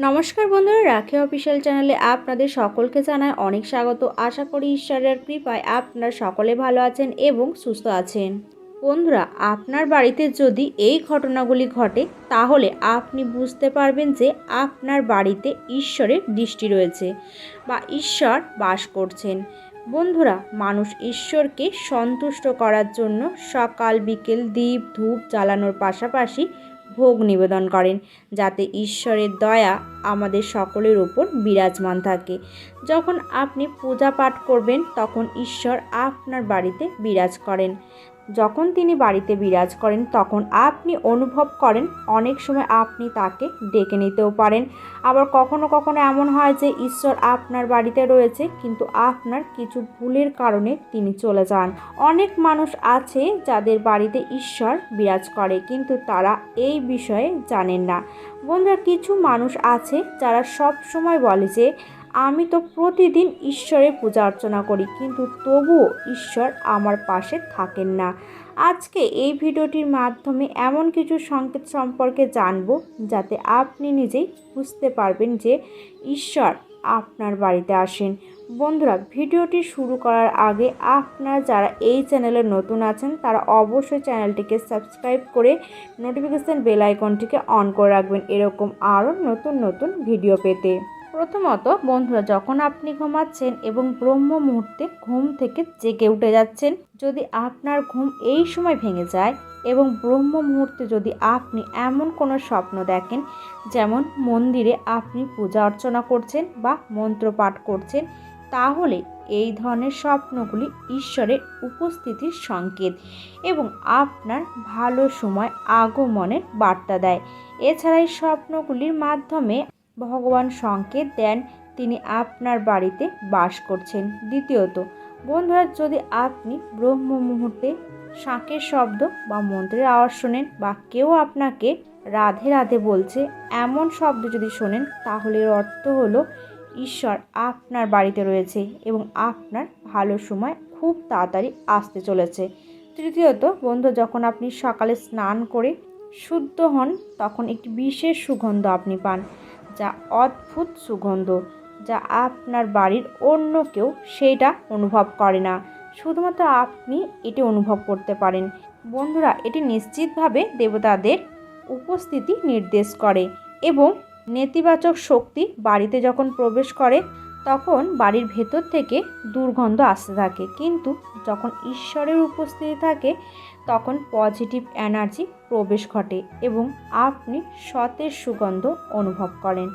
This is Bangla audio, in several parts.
নমস্কার বন্ধুরা, রাখি অফিসিয়াল চ্যানেলে আপনাদের সকলকে জানায় অনেক স্বাগত। আশা করি ঈশ্বরের কৃপায় আপনারা সকলে ভালো আছেন এবং সুস্থ আছেন। বন্ধুরা, আপনার বাড়িতে যদি এই ঘটনাগুলি ঘটে, তাহলে আপনি বুঝতে পারবেন যে আপনার বাড়িতে ঈশ্বরের দৃষ্টি রয়েছে বা ঈশ্বর বাস করছেন। বন্ধুরা, মানুষ ঈশ্বরকে সন্তুষ্ট করার জন্য সকাল, বিকেল, দ্বীপ, ধূপ জ্বালানোর পাশাপাশি ভোগ নিবেদন করেন, যাতে ঈশ্বরের দয়া আমাদের সকলের ওপর বিরাজমান থাকে। যখন আপনি পূজা পাঠ করবেন, তখন ঈশ্বর আপনার বাড়িতে বিরাজ করেন। যখন তিনি বাড়িতে বিরাজ করেন, তখন আপনি অনুভব করেন, অনেক সময় আপনি তাকে ডেকে নিতেও পারেন। আবার কখনো কখনো এমন হয় যে, ঈশ্বর আপনার বাড়িতে রয়েছে, কিন্তু আপনার কিছু ভুলের কারণে তিনি চলে যান। অনেক মানুষ আছে যাদের বাড়িতে ঈশ্বর বিরাজ করে, কিন্তু তারা এই বিষয়ে জানেন না। বন্ধুরা, কিছু মানুষ আছে যারা সব সময় বলে যে আমি তো প্রতিদিন ঈশ্বরের পূজা অর্চনা করি, কিন্তু তবুও ঈশ্বর আমার পাশে থাকেন না। আজকে এই ভিডিওটির মাধ্যমে এমন কিছু সংকেত সম্পর্কে জানব, যাতে আপনি নিজেই বুঝতে পারবেন যে ঈশ্বর আপনার বাড়িতে আসেন। বন্ধুরা, ভিডিওটি শুরু করার আগে আপনারা যারা এই চ্যানেলে নতুন আছেন, তারা অবশ্যই চ্যানেলটিকে সাবস্ক্রাইব করে নোটিফিকেশান বেল আইকনটিকে অন করে রাখবেন, এরকম আরও নতুন নতুন ভিডিও পেতে। প্রথমত, বন্ধুরা, যখন আপনি ঘুমাচ্ছেন এবং ব্রহ্ম মুহূর্তে ঘুম থেকে জেগে উঠে যাচ্ছেন, যদি আপনার ঘুম এই সময় ভেঙে যায় এবং ব্রহ্ম মুহূর্তে যদি আপনি এমন কোনো স্বপ্ন দেখেন, যেমন মন্দিরে আপনি পূজা অর্চনা করছেন বা মন্ত্র পাঠ করছেন, তাহলে এই ধরনের স্বপ্নগুলি ঈশ্বরের উপস্থিতির সংকেত এবং আপনার ভালো সময় আগমনের বার্তা দেয়। এছাড়া এই স্বপ্নগুলির মাধ্যমে ভগবান সংকেত দেন, তিনি আপনার বাড়িতে বাস করছেন। দ্বিতীয়ত, বন্ধুরা, যদি আপনি ব্রহ্ম মুহূর্তে শাঁখের শব্দ বা মন্ত্রের আওয়াজ শোনেন বা কেউ আপনাকে রাধে রাধে বলছে, এমন শব্দ যদি শোনেন, তাহলে এর অর্থ হলো ঈশ্বর আপনার বাড়িতে রয়েছে এবং আপনার ভালো সময় খুব তাড়াতাড়ি আসতে চলেছে। তৃতীয়ত বন্ধু যখন আপনি সকালে স্নান করে শুদ্ধ হন, তখন একটি বিশেষ সুগন্ধ আপনি পান। যা অদ্ভুত সুগন্ধ, যা আপনার বাড়ির অন্য কেউ সেইটা অনুভব করে না। শুধুমাত্র আপনি এটি অনুভব করতে পারেন। বন্ধুরা, এটি নিশ্চিতভাবে দেবতাদের উপস্থিতি নির্দেশ করে এবং নেতিবাচক শক্তি বাড়িতে যখন প্রবেশ করে তখন বাড়ির ভেতর থেকে দুর্গন্ধ আসতে থাকে। কিন্তু যখন ঈশ্বরের উপস্থিতি থাকে, তখন পজিটিভ এনার্জি প্রবেশ ঘটে এবং আপনি সতেজ সুগন্ধ অনুভব করেন।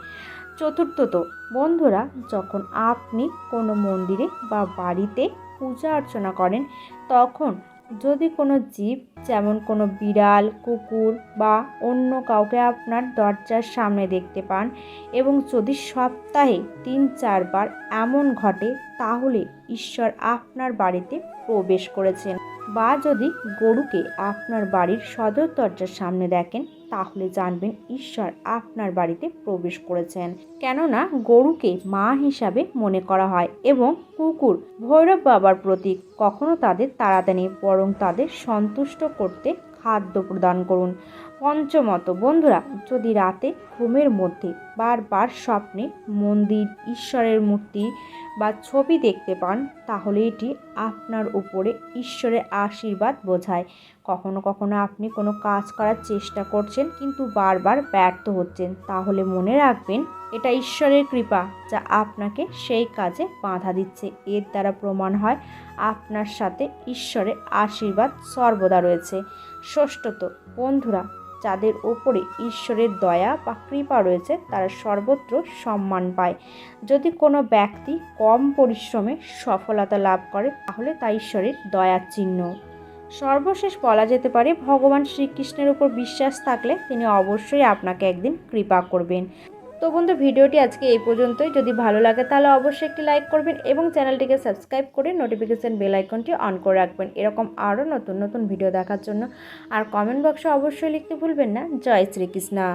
চতুর্থত, বন্ধুরা, যখন আপনি কোনো মন্দিরে বা বাড়িতে পূজা অর্চনা করেন, তখন যদি কোনো জীব, যেমন কোনো বিড়াল, কুকুর বা অন্য কাউকে আপনার দরজার সামনে দেখতে পান এবং যদি সপ্তাহে তিন চারবার এমন ঘটে তাহলে ঈশ্বর আপনার বাড়িতে প্রবেশ করেছেন। বা যদি গরুকে আপনার বাড়ির সদর দরজার সামনে দেখেন, তাহলে জানবেন ঈশ্বর আপনার বাড়িতে প্রবেশ করেছেন। কেননা গরুকে মা হিসাবে মনে করা হয় এবং কুকুর ভৈরব বাবার প্রতীক, কখনো তাদের তাড়াতে নেই, বরং তাদের সন্তুষ্ট করতে খাদ্য প্রদান করুন। পঞ্চমত বন্ধুরা, যদি রাতে ঘুমের মধ্যে বারবার স্বপ্নে মন্দির, ঈশ্বরের মূর্তি বা ছবি দেখতে পান, তাহলে এটি আপনার উপরে ঈশ্বরের আশীর্বাদ বোঝায়। কখনো কখনো আপনি কোনো কাজ করার চেষ্টা করছেন, কিন্তু বারবার ব্যর্থ হচ্ছেন। তাহলে মনে রাখবেন, এটা ঈশ্বরের কৃপা যা আপনাকে সেই কাজে বাধা দিচ্ছে। এর দ্বারা প্রমাণ হয়, আপনার সাথে ঈশ্বরের আশীর্বাদ সর্বদা রয়েছে। ষষ্ঠত, বন্ধুরা যাদের ওপরে ঈশ্বরের দয়া বা কৃপা রয়েছে, তারা সর্বত্র সম্মান পায়। যদি কোনো ব্যক্তি কম পরিশ্রমে সফলতা লাভ করে, তাহলে তা ঈশ্বরের দয়ার চিহ্ন। সর্বশেষ বলা যেতে পারে, ভগবান শ্রীকৃষ্ণের উপর বিশ্বাস থাকলে তিনি অবশ্যই আপনাকে একদিন কৃপা করবেন। তো বন্ধু, ভিডিওটি আজকে এই পর্যন্তই। যদি ভালো লাগে তাহলে অবশ্যই একটি লাইক করবেন এবং চ্যানেলটিকে সাবস্ক্রাইব করে নোটিফিকেশান বেল আইকনটি অন করে রাখবেন। এরকম আরও নতুন নতুন ভিডিও দেখার জন্য। আর কমেন্ট বক্সে অবশ্যই লিখতে ভুলবেন না। জয় শ্রীকৃষ্ণা।